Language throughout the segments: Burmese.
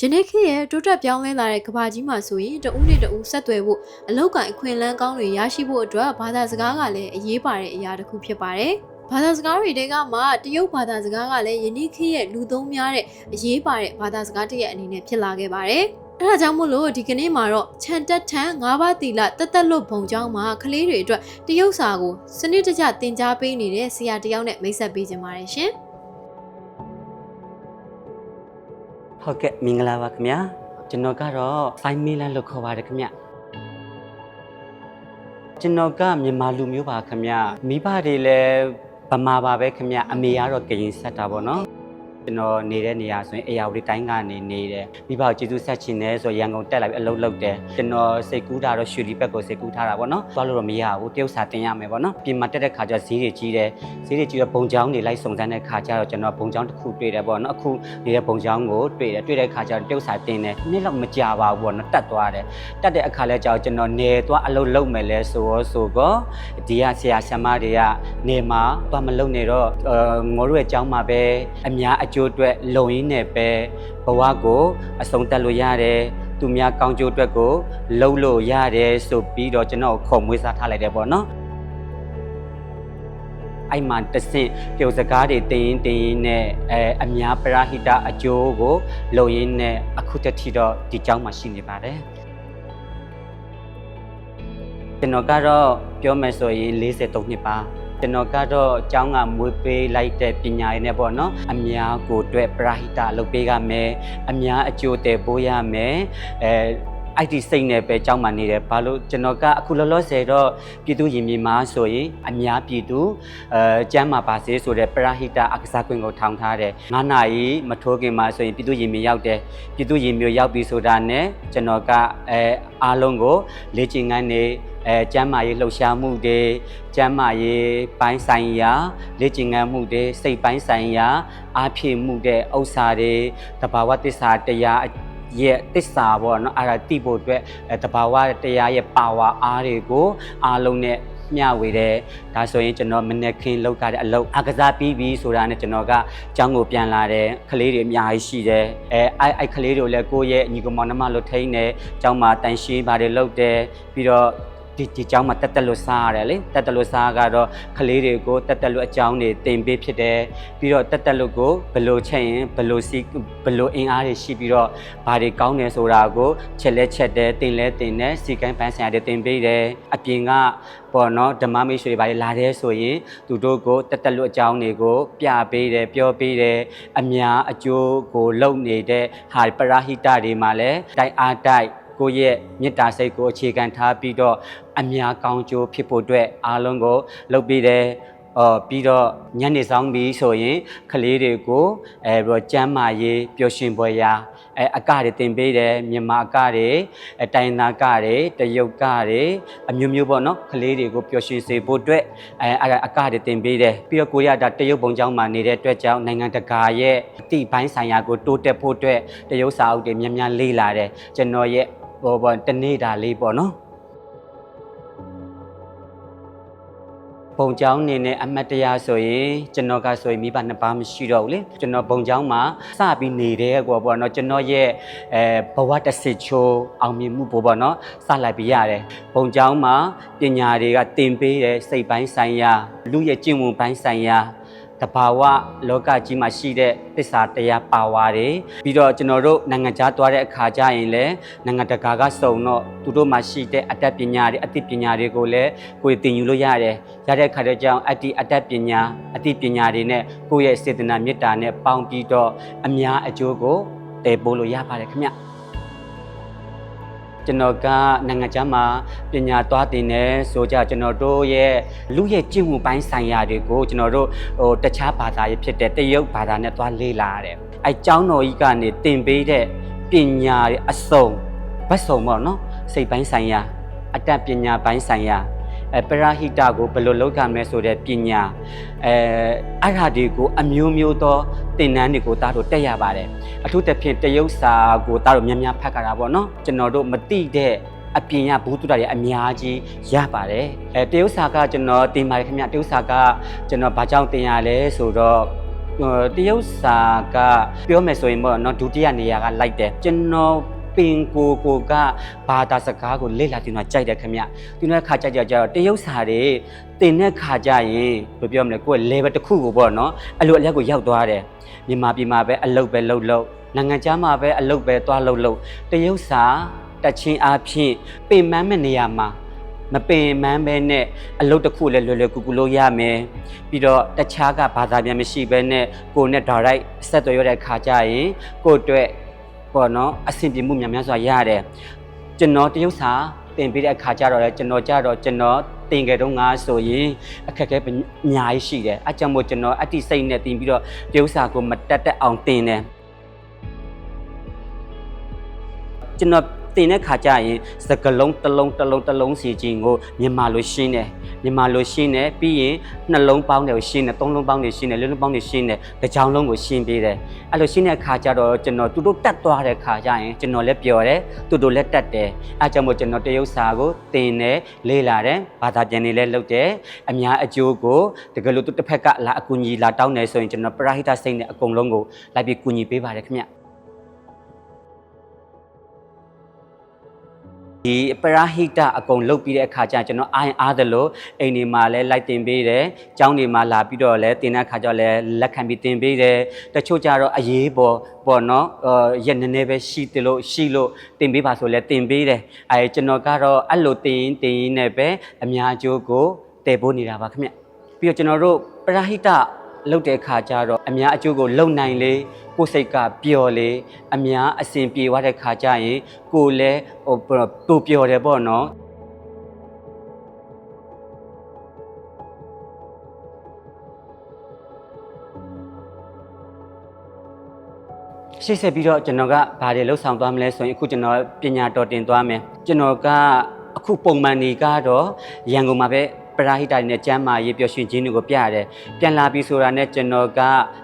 ယနေ့ခေတ်ရဲ့တိုးတက်ပြောင်းလဲလာတဲ့ကမ္ဘာကြီးမှာဆိုရင်တဦးနဲ့တဦးဆက်သွယ်ဖို့အလောက်ကန်အခွင့်အလမ်းကောင်းတွေရရှိဖို့အတွက်ဘာသာစကားကလည်းအရေးပါတဲ့အရာတစ်ခုဖြစ်ပါတယ်။ဘာသာစကားတွေတဲကမှတရုတ်ဘာသာစကားကလည်းယနေ့ခေတ်ရဲ့လူသုံးများတဲ့အရေးပါတဲ့ဘာသာစကားတစ်ရဲ့အနေနဲ့ဖြစ်လာခဲ့ပါတယ်။အဲဒါကြောင့်မို့လို့ဒီကနေ့မှာတော့ခြံတက်ထန်၅ပါးတီလာတက်တက်လွတ်ဘုံကျောင်းမှာကလေးတွေအတွက်တရုတ်စာကိုစနစ်တကျသင်ကြားပေးနေတဲ့ဆရာတစ်ယောက်နဲ့မိတ်ဆက်ပေးကြပါတယ်ရှင်။ ဟုတ်ကဲ့မင်္ဂလာပါခင်ဗျာကျွန်တော်ကတော့စိုင်းမီလန်လို့ခေါ်ပါတယ်ခင်ဗျကျွန်တော်ကမြန်မာလူမျိုးပါခင်ဗျမိဘတွေလည်းဗမာပါပဲခင်ဗျအမေကတော့ကရင်ဆက်တာပေါ့နော် ကျွန်တော်နေတဲ့နေရာဆိုရင်အေယာဝတီတိုင်းကနေနေတယ်မိဘကိုကျေးဇူးဆက်ချင်တယ်ဆိုရန်ကုန်တက်လာပြီးအလုပ်လုပ်တယ်ကျွန်တော်စိတ်ကူးတာတော့ရွှေလီဘက်ကိုစိတ်ကူးထားတာပေါ့နော်သွားလို့တော့မရဘူးတရုတ်စာတင်ရမယ်ပေါ့နော်ပြင်မှာတက်တဲ့ခါကျဈေးတွေကြီးတယ်ဈေးတွေကြီးတော့ဘုံချောင်းတွေလိုက်စုံစမ်းတဲ့ခါကျတော့ကျွန်တော်ဘုံချောင်းတစ်ခုတွေ့တယ်ပေါ့နော်အခုနေတဲ့ဘုံချောင်းကိုတွေ့တယ်တွေ့တဲ့ခါကျတော့တရုတ်စာတင်တယ်နှစ်လောက်မကြပါဘူးပေါ့နော်တက်သွားတယ်တက်တဲ့အခါလဲကျတော့ကျွန်တော်နေသွားအလုပ်လုပ်မယ်လဲဆိုရောဆိုတော့ဒီကဆရာဆရာမတွေကနေမှာသွားမလုပ်နေတော့အာငိုတို့ရဲ့အကြောင်းမှာပဲအများအကျိုးကျိုးအတွက်လုံရင်းနဲ့ပဲဘဝကိုအဆုံးသတ်လို့ရတယ်သူများကောင်းကျိုးအတွက်ကိုလှုပ်လို့ရတယ်ဆိုပြီးတော့ကျွန်တော်ခေါ်မွေးစားထားလိုက်တယ်ပေါ့နော်အဲ့မှာတဆင့်ပြုံစကားတွေတင်ရင်တင်ရင်နဲ့အဲအများပရာဟိတအကျိုးကိုလုံရင်းနဲ့အခုတတိတော့ဒီကြောင်းမှာရှိနေပါတယ်ကျွန်တော်ကတော့ပြောမယ်ဆိုရင်43နှစ်ပါ ကျွန်တော်ကတော့အကြောင်းကမွေးပေးလိုက်တဲ့ပညာရည်နဲ့ပေါ့နော်အများကိုအတွက်ပရာဟိတလုပ်ပေးရမယ်အများအကျိုးတည်ပိုးရမယ်အဲအဲ့ဒီစိတ်နဲ့ပဲကြောင်းမှနေတယ်ဘာလို့ကျွန်တော်ကအခုလောလောဆယ်တော့ပြည်သူရင်မြေမှာဆိုရင်အများပြည်သူအဲကျမ်းမာပါစေဆိုတဲ့ပရာဟိတအကစားကွင်းကိုထောင်ထားတယ်9နာရီမထိုးခင်မှာဆိုရင်ပြည်သူရင်မြေရောက်တယ်ပြည်သူရင်မြေရောက်ပြီဆိုတာနဲ့ကျွန်တော်ကအဲအားလုံးကိုလေ့ကျင့်ခန်းနေ အဲကျမ်းမာရေးလှုပ်ရှားမှုတွေကျမ်းမာရေးပိုင်းဆိုင်ရာလေ့ကျင့်ခန်းမှုတွေစိတ်ပိုင်းဆိုင်ရာအားဖြည့်မှုတဲ့ဥစ္စာတွေတဘာဝတစ္ဆာတရားရဲ့တစ္ဆာပေါ့နော်အဲ့ဒါတိဖို့အတွက်အဲတဘာဝတရားရဲ့ပါဝါအားတွေကိုအားလုံးနဲ့မျှဝေတယ်ဒါဆိုရင်ကျွန်တော်မနေ့ခင်းလောက်ထားတဲ့အလုပ်အကစားပြီးပြီဆိုတာနဲ့ကျွန်တော်ကကျောင်းကိုပြန်လာတယ်ကလေးတွေအများကြီးရှိတယ်အဲအဲ့အဲ့ကလေးတွေကိုလည်းကိုယ့်ရဲ့ညီကောင်မောင်နှမလို့ထိန်းတယ်ကျောင်းမှာတန်ရှင်းပါတယ်လုပ်တယ်ပြီးတော့ ဒီဒီကျောင်းမှာတက်တက်လို့စားရတယ်လေတက်တက်လို့စားကတော့ကလေးတွေကိုတက်တက်လို့အကြောင်းတွေတင်ပေးဖြစ်တယ်ပြီးတော့တက်တက်လို့ကိုဘယ်လိုချက်ရင်ဘယ်လိုစီဘယ်လိုအင်အားတွေရှိပြီးတော့ဘာတွေကောင်းတယ်ဆိုတာကိုချက်လဲချက်တယ်တင်လဲတင်တယ်စီကိုင်းပန်းဆိုင်ရာတွေတင်ပေးတယ်အပြင်ကပေါ့နော်ဓမ္မမိတ်ဆွေတွေဘာတွေလာတယ်ဆိုရင်သူတို့ကိုတက်တက်လို့အကြောင်းတွေကို ပြပေးတယ်ပြောပေးတယ်အများအကျိုးကိုလုပ်နေတဲ့ဟာပရာဟိတတွေမှာလည်းတိုက်အားတိုက် ကိုယ့်ရဲ့မေတ္တာစိတ်ကိုအခြေခံထားပြီးတော့အများကောင်းကျိုးဖြစ်ဖို့အတွက်အားလုံးကိုလုပ်ပေးတယ်အော်ပြီးတော့ညနေဆောင်ပြီးဆိုရင်ကလေးတွေကိုအဲပြီးတော့ကျမ်းမာရေးပျော်ရွှင်ပွဲရာအဲအကတွေတင်ပေးတယ်မြန်မာအကတွေအတိုင်နာကတွေတရုတ်ကတွေအမျိုးမျိုးပေါ့နော်ကလေးတွေကိုပျော်ရွှင်စေဖို့အတွက်အဲအဲ့ဒါအကတွေတင်ပေးတယ်ပြီးတော့ကိုရတာတရုတ်ဘုံကျောင်းမှာနေတဲ့အတွက်ကြောင့်နိုင်ငံတကာရဲ့အတိပိုင်းဆိုင်ရာကိုတိုးတက်ဖို့အတွက်တရုတ်စာအုပ်တွေများများလေ့လာတယ်ကျွန်တော်ရဲ့ ဟိုပေါ့တနေ့တာလေးပေါ့နော်ဘုံကျောင်းနေနဲ့အမတ်တရားဆိုရင်ကျွန်တော်ကဆိုရင်မိဘနှစ်ပါးမရှိတော့ဘူးလေကျွန်တော်ဘုံကျောင်းမှာစပြီးနေတဲ့ကွာပေါ့နော်ကျွန်တော်ရဲ့အဲဘဝတစ်စစ်ချိုးအောင်မြင်မှုပေါ့ပေါ့နော်စလိုက်ပြီးရတယ်ဘုံကျောင်းမှာပညာတွေကတင်ပေးတဲ့စိတ်ပိုင်းဆိုင်ရာလူရဲ့ကျင့်ဝတ်ပိုင်းဆိုင်ရာ တဘာဝလောကကြီးမှာရှိတဲ့သစ္စာတရားပါဝါတွေပြီးတော့ကျွန်တော်တို့နိုင်ငံခြားသွားတဲ့အခါကျရင်လည်းနိုင်ငံတကာကစုံတော့သူတို့မှာရှိတဲ့အတတ်ပညာတွေအသိပညာတွေကိုလည်းကိုယ်သင်ယူလို့ရတယ်ရတဲ့အခါတည်းကြောင့်အတ္တိအတတ်ပညာအသိပညာတွေနဲ့ကိုယ့်ရဲ့စေတနာမေတ္တာနဲ့ပေါင်းပြီးတော့အများအကျိုးကိုတည်ပို့လို့ရပါတယ်ခင်ဗျ ကျွန်တော်ကနိုင်ငံခြားမှာပညာသွားတင်နေဆိုကြကျွန်တော်တို့ရဲ့လူရဲ့ကျင့်ဝတ်ပိုင်းဆိုင်ရာတွေကိုကျွန်တော်တို့ဟိုတခြားဘာသာရေးဖြစ်တဲ့တရုတ်ဘာသာနဲ့သွားလေ့လာရတယ်အဲကျောင်းတော်ကြီးကနေတင်ပေးတဲ့ပညာရဲ့အစုံဘတ်စုံပေါ့နော်စိတ်ပိုင်းဆိုင်ရာအတတ်ပညာပိုင်းဆိုင်ရာအဲပရာဟိတကိုဘယ်လိုလုပ်ကြမလဲဆိုတဲ့ပညာအဲအဲ့ဓာတွေကိုအမျိုးမျိုးသောသင်တန်းတွေကိုတားတို့တက်ရပါတယ် အထူးသဖြင့်တရုတ်စာကိုတားတို့များများဖတ်ကြတာပေါ့နော်ကျွန်တော်တို့မသိတဲ့အပြင်ရဘူးတုဒ္ဒတွေအများကြီးရပါတယ်အဲတရုတ်စာကကျွန်တော်တင်ပါတယ်ခင်ဗျတရုတ်စာကကျွန်တော်ဘာကြောင့်တင်ရလဲဆိုတော့ဟိုတရုတ်စာကပြောမယ်ဆိုရင်ပေါ့နော်ဒုတိယနေရာကလိုက်တယ်ကျွန်တော် ပင်ကိုကိုကဘာသာစကားကိုလေ့လာတင်တော့ကြိုက်တယ်ခင်ဗျဒီနေ့ခါကြကြကြတော့တရုတ်စာတွေတင်တဲ့ခါကြရင်ဘယ်ပြောမလဲကိုယ် level တစ်ခုကိုပေါ့နော်အဲ့လိုအလက်ကိုရောက်သွားတယ်မြန်မာပြည်မှာပဲအလုပ်ပဲလုပ်လုပ်နိုင်ငံခြားမှာပဲအလုပ်ပဲသွားလုပ်လုပ်တရုတ်စာတက်ချင်းအားဖြင့်ပင်ပန်းမဲ့နေရာမှာမပင်မန်းပဲနဲ့အလုပ်တစ်ခုလည်းလွယ်လွယ်ကူကူလုပ်ရမယ်ပြီးတော့တခြားကဘာသာပြန်မရှိဘဲနဲ့ကိုယ်နဲ့ direct ဆက်သွယ်ရတဲ့ခါကျရင်ကိုယ့်အတွက် ပေါ့နော်အဆင်ပြေမှုများများစွာရတယ်ကျွန်တော်တရုတ်စာတင်ပေးတဲ့အခါကျတော့လေကျွန်တော်ကြတော့ကျွန်တော်တင်ကြတော့ငါဆိုရင်အခက်အခဲအများကြီးရှိတယ်အဲကြောင့်မို့ကျွန်တော်အတိစိတ်နဲ့တင်ပြီးတော့တရုတ်စာကိုမတက်တက်အောင်တင်တယ်ကျွန်တော် တင်တဲ့ခါကျရင်စကလုံးတစ်လုံးတစ်လုံးတစ်လုံးစီချင်းကိုမြန်မာလိုရှင်းတယ်မြန်မာလိုရှင်းတယ်ပြီးရင်နှလုံးပေါင်းတယ်ကိုရှင်းတယ်သုံးလုံးပေါင်းတယ်ရှင်းတယ်လေးလုံးပေါင်းတယ်ရှင်းတယ်တစ်ကြောင်လုံးကိုရှင်းပေးတယ်အဲ့လိုရှင်းတဲ့ခါကျတော့ကျွန်တော်သူတို့တက်သွားတဲ့ခါကျရင်ကျွန်တော်လည်းပျော်တယ်သူတို့လည်းတက်တယ်အဲကြောင့်မို့ကျွန်တော်တရုတ်စာကိုတင်တယ်လေးလာတယ်ဘာသာပြန်နေလည်းလုပ်တယ်အများအကျိုးကိုတကယ်လို့သူတစ်ဖက်ကလာအကူအညီလာတောင်းတယ်ဆိုရင်ကျွန်တော်ပရာဟိတစိတ်နဲ့အကုန်လုံးကိုလိုက်ပြီးကူညီပေးပါတယ်ခင်ဗျ ဒီပရာဟိတအကုန်လုတ်ပြီးတဲ့အခါကျရင်ကျွန်တော်အာရင်အားသလိုအိမ်ဒီမှာလည်းလိုက်တင်ပေးတယ်။ကျောင်းဒီမှာလာပြီးတော့လည်းတင်တဲ့အခါကျတော့လည်းလက်ခံပြီးတင်ပေးတယ်။တချို့ကျတော့အရေးပေါ်ပေါ့နော်။အာရက်နည်းနည်းပဲရှိတယ်လို့ရှိလို့တင်ပေးပါဆိုလည်းတင်ပေးတယ်။အဲကျွန်တော်ကတော့အဲ့လိုတင်ရင်တင်ရင်နဲ့ပဲအများကျိုးကိုတည်ဖို့နေတာပါခင်ဗျ။ပြီးတော့ကျွန်တော်တို့ပရာဟိတလုတ်တဲ့ခါကျတော့အများအကျိုးကိုလုံနိုင်လေ ကိုယ်စိတ်ကပျော်လေအများအစဉ်ပြေသွားတဲ့ခါကျရင်ကိုယ်လည်းဟိုပူပျော်တယ်ပေါ့နော်ရှေ့ဆက်ပြီးတော့ကျွန်တော်ကဘာတွေလှုပ်ဆောင်သွားမလဲဆိုရင်အခုကျွန်တော်ပညာတော်တင်သွားမယ်ကျွန်တော်ကအခုပုံမှန်နေကတော့ရန်ကုန်မှာပဲပရာဟိတတွေနဲ့ကျမ်းမာရေးပျော်ရွှင်ခြင်းတွေကိုပြရတယ်ပြန်လာပြီဆိုတာနဲ့ကျွန်တော်က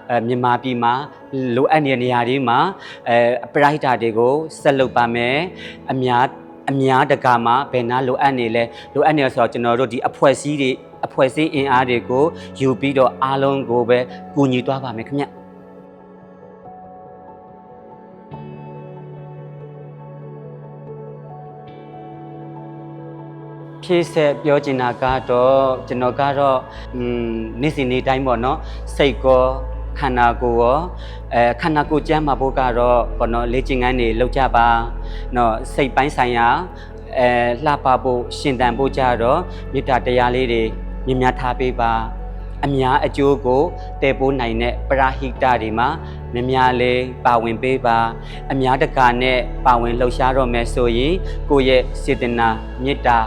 အဲမြန်မာပြည်မှာ လိုအပ်နေတဲ့နေရာတွေမှာအဲပရာဟိတတွေကိုဆက်လုပ်ပါမယ်အများအများတကာမှာဘယ်နာလိုအပ်နေလဲလိုအပ်နေလဲဆိုတော့ကျွန်တော်တို့ဒီအဖွဲ့အစည်းတွေအဖွဲ့အစည်းအင်အားတွေကိုယူပြီးတော့အားလုံးကိုပဲကူညီသွားပါမယ်ခင်ဗျဖြည့်ဆက်ပြောချင်တာကတော့ကျွန်တော်ကတော့อืมနေ့စဉ်နေ့တိုင်းပေါ့နော်စိတ်ကော ခန္ဓာကိုယ်ရောအဲခန္ဓာကိုယ်ကျန်းမာဖို့ကတော့ပေါ့နော်လေ့ကျင့်ခန်းတွေလုပ်ကြပါနော်စိတ်ပိုင်းဆိုင်ရာအဲလှပဖို့ရှင်သန်ဖို့ကြတော့မေတ္တာတရားလေးတွေမြင်များထားပေးပါအများအကျိုးကိုတည်ပိုးနိုင်တဲ့ပရာဟိတတွေမှာမြင်များလေးပါဝင်ပေးပါ အများတကာနဲ့ပါဝင်လှုပ်ရှားတော့မယ်ဆိုရင်ကိုယ့်ရဲ့စေတနာမေတ္တာ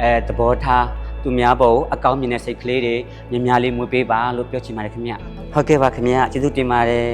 အဲသဘောထားသူများပေါ်အကောင်းမြင်တဲ့စိတ်ကလေးတွေမြင်များလေးမွေးပေးပါလို့ပြောချင်ပါတယ်ခင်ဗျ ဟုတ်ကဲ့ပါခင်ဗျကျေးဇူးတင်ပါတယ်